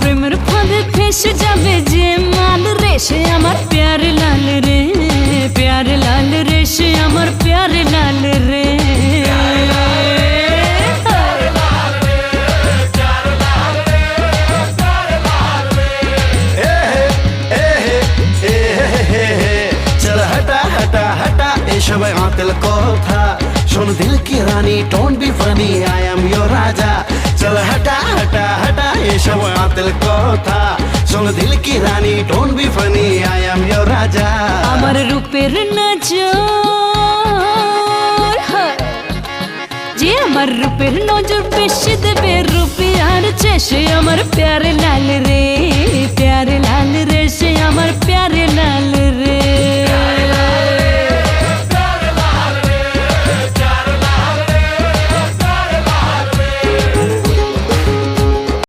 প্রেমের ফাঁদে ফেসে যাবে যে মাল রে, সে আমার প্যার লাল রে, প্যার লাল রে, সে আমার প্যার লাল রে। সবাই আতেল কথা শোন দিল কি রানী don't be funny I am your হটা এসব আতেল কথা। শোন দিল কি রানী don't be funny I am your রাজা। আমার রূপের নজর যে আমার রূপের নজর বেশি দেবে রূপে আর চেষে আমার প্যারে